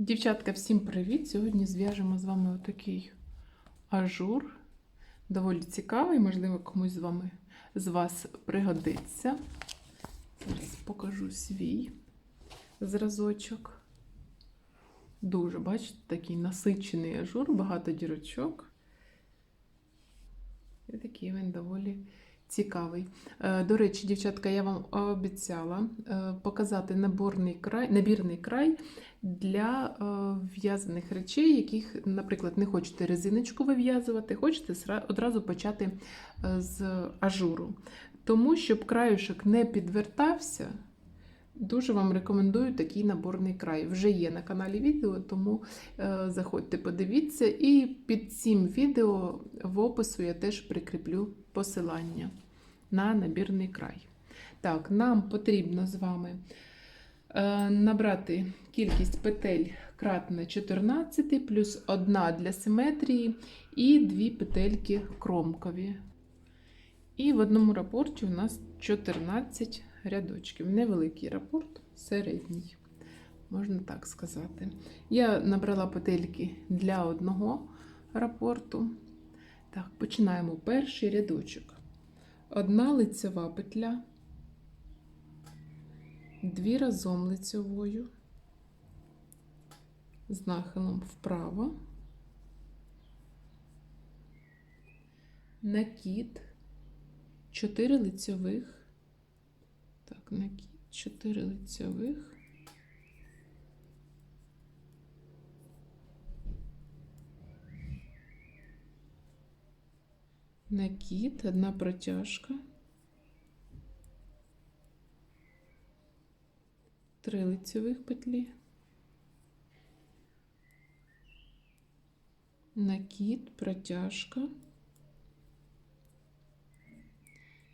Дівчатка, всім привіт! Сьогодні зв'яжемо з вами отакий ажур. Доволі цікавий, можливо, комусь з вами з вас пригодиться. Зараз покажу свій зразочок. Дуже, бачите, такий насичений ажур, багато дірочок. І такий він доволі цікавий. Е, До речі, дівчатка, я вам обіцяла е, показати наборний край, набірний край для е, в'язаних речей, яких, наприклад, не хочете резиночку вив'язувати, хочете одразу почати з ажуру. Тому, щоб краюшок не підвертався, дуже вам рекомендую такий наборний край. Вже є на каналі відео, тому заходьте, подивіться. І під цим відео в опису я теж прикріплю посилання на набірний край. Так, нам потрібно з вами е, набрати кількість петель кратне 14, плюс одна для симетрії і дві петельки кромкові. І в одному рапорті у нас 14 рядочків. Невеликий рапорт, середній, можна так сказати. Я набрала петельки для одного рапорту. Так, починаємо перший рядочок. Одна лицева петля, дві разом лицевою, з нахилом вправо, накид, 4 лицьових, так, накид, 4 лицьових, накид, одна протяжка, три лицевих петлі, накид, протяжка.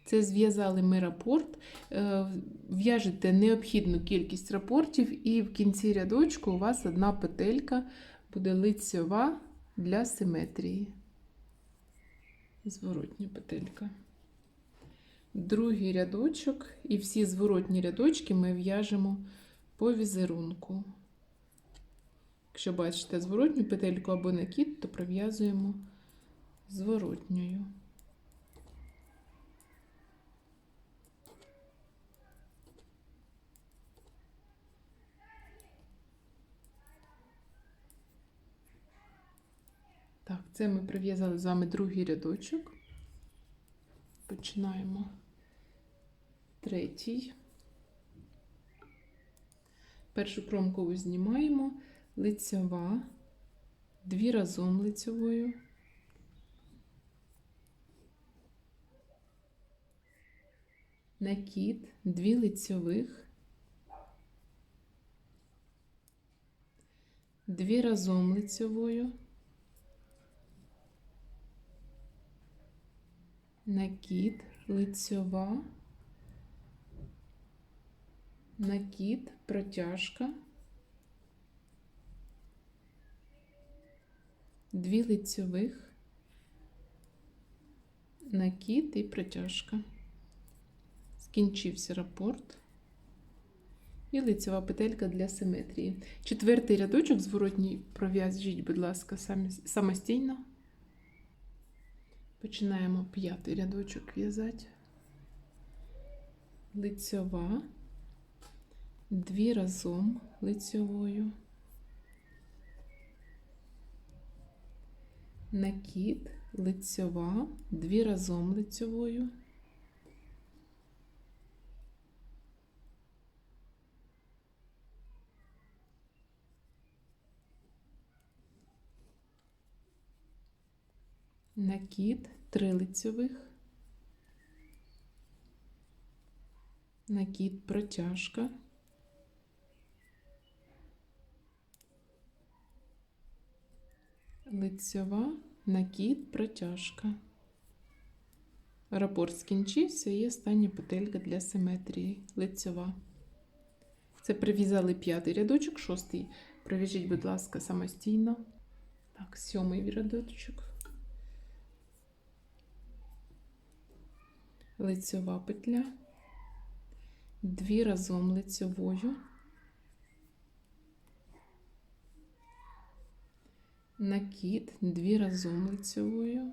Це зв'язали ми рапорт. Е, В'яжете необхідну кількість рапортів, і в кінці рядочку у вас одна петелька буде лицьова для симетрії. Зворотня петелька. Другий рядочок, і всі зворотні рядочки ми в'яжемо по візерунку. Якщо бачите зворотню петельку або накид, то пров'язуємо зворотньою. Так, це ми прив'язали з вами другий рядочок. Починаємо третій. Першу кромкову знімаємо, лицьова, дві разом лицьовою. Накид, дві лицьових, дві разом лицьовою. Накид, лицьова, накид, протяжка, дві лицьових, накид і протяжка. Скінчився рапорт. І лицьова петелька для симетрії. Четвертий рядочок зворотній пров'яжіть, будь ласка, самостійно. Починаємо п'ятий рядочок в'язати. Лицьова, дві разом лицьовою, накид, лицьова, дві разом лицьовою, накид, три лицьових, накид, протяжка, лицьова, накид, протяжка. Рапорт скінчився і остання петелька для симетрії лицьова. Це прив'язали п'ятий рядочок, шостий. Пров'яжіть, будь ласка, самостійно. Так, сьомий рядочок. Лицьова петля, дві разом лицьовою, накид, дві разом лицевою.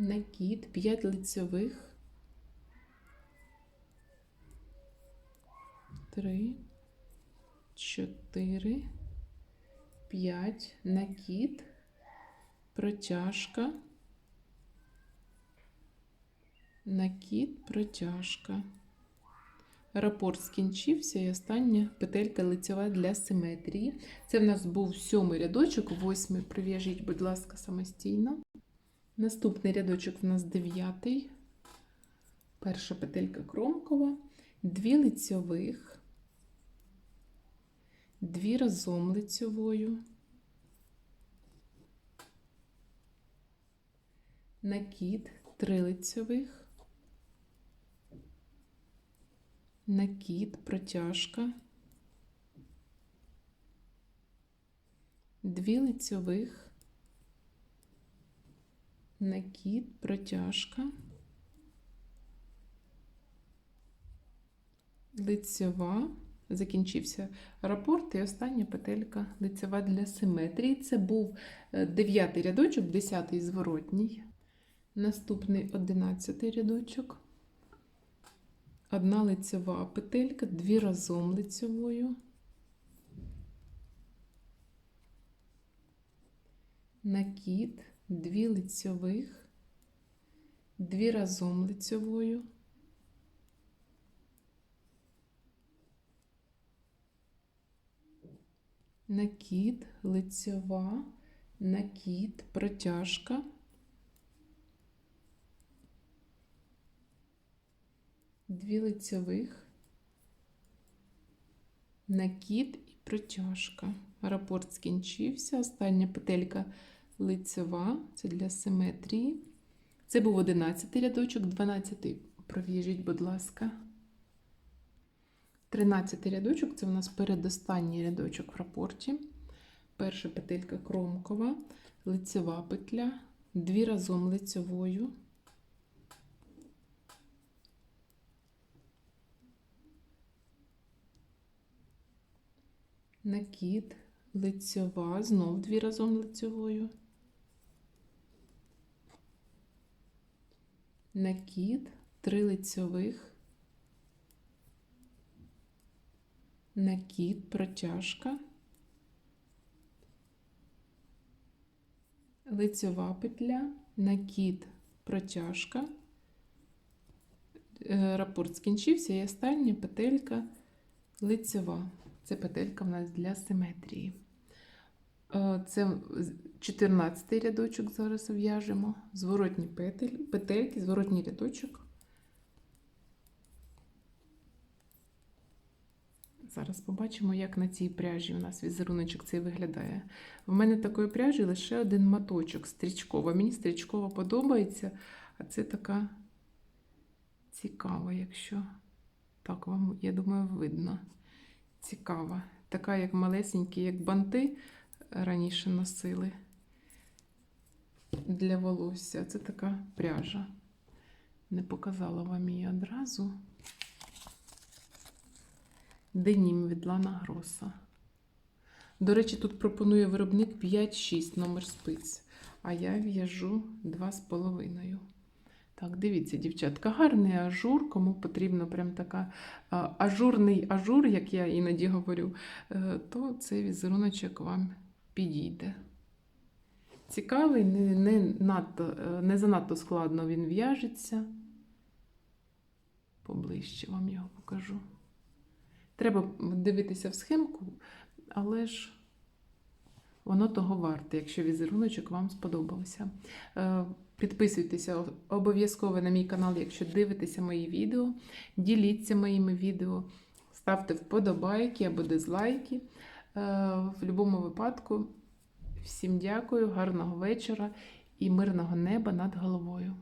Накид, 5 лицевих. 3, 4, 5, накид, протяжка, накид, протяжка. Рапорт скінчився і остання петелька лицева для симетрії. Це в нас був сьомий рядочок, восьмий прив'яжіть, будь ласка, самостійно. Наступний рядочок в нас дев'ятий. Перша петелька кромкова, дві лицьових, дві разом лицьовою, накид, три лицьових, накид, протяжка, дві лицьових, накид, протяжка, лицьова, закінчився рапорт і остання петелька лицьова для симетрії. Це був е, дев'ятий рядочок, десятий зворотній. Наступний одинадцятий рядочок. Одна лицьова петелька, дві разом лицьовою. Накид, дві лицьових, дві разом лицьовою. Накид, лицьова, накид, протяжка. Дві лицьових, накид і протяжка. Рапорт скінчився. Остання петелька лицева, це для симетрії. Це був 11 рядочок, 12 пров'яжіть, будь ласка. 13 рядочок це у нас передостанній рядочок в рапорті. Перша петелька кромкова, лицева петля, дві разом лицевою. Накид, лицьова, знов дві разом лицевою. Накид, три лицьових. Накид, протяжка. Лицьова петля, накид, протяжка. Е, Рапорт скінчився і остання петелька лицева. Це петелька в нас для симетрії. Е, Це 14 рядочок зараз в'яжемо. Зворотні петель, петельки, зворотній рядочок. Зараз побачимо, як на цій пряжі у нас візеруночок цей виглядає. В мене такої пряжі лише один маточок стрічкова. Мені стрічкова подобається, а це така цікава, якщо так вам, я думаю, видно. Цікава. Така, як малесенькі, як банти раніше носили для волосся. Це така пряжа. Не показала вам її одразу. Денім від Лана Гроса. До речі, тут пропонує виробник 5-6 номер спиць, а я в'яжу 2,5. Так, дивіться, дівчатка, гарний ажур, кому потрібно прям така ажурний ажур, як я іноді говорю, е, то цей візеруночок вам підійде. Цікавий, не, не, надто, е, не занадто складно він в'яжеться. Поближче вам його покажу. Треба дивитися в схемку, але ж воно того варте, якщо візеруночок вам сподобався. Е, Підписуйтеся обов'язково на мій канал, якщо дивитеся мої відео. Діліться моїми відео, ставте вподобайки або дизлайки. Е, В будь-якому випадку, всім дякую, гарного вечора і мирного неба над головою.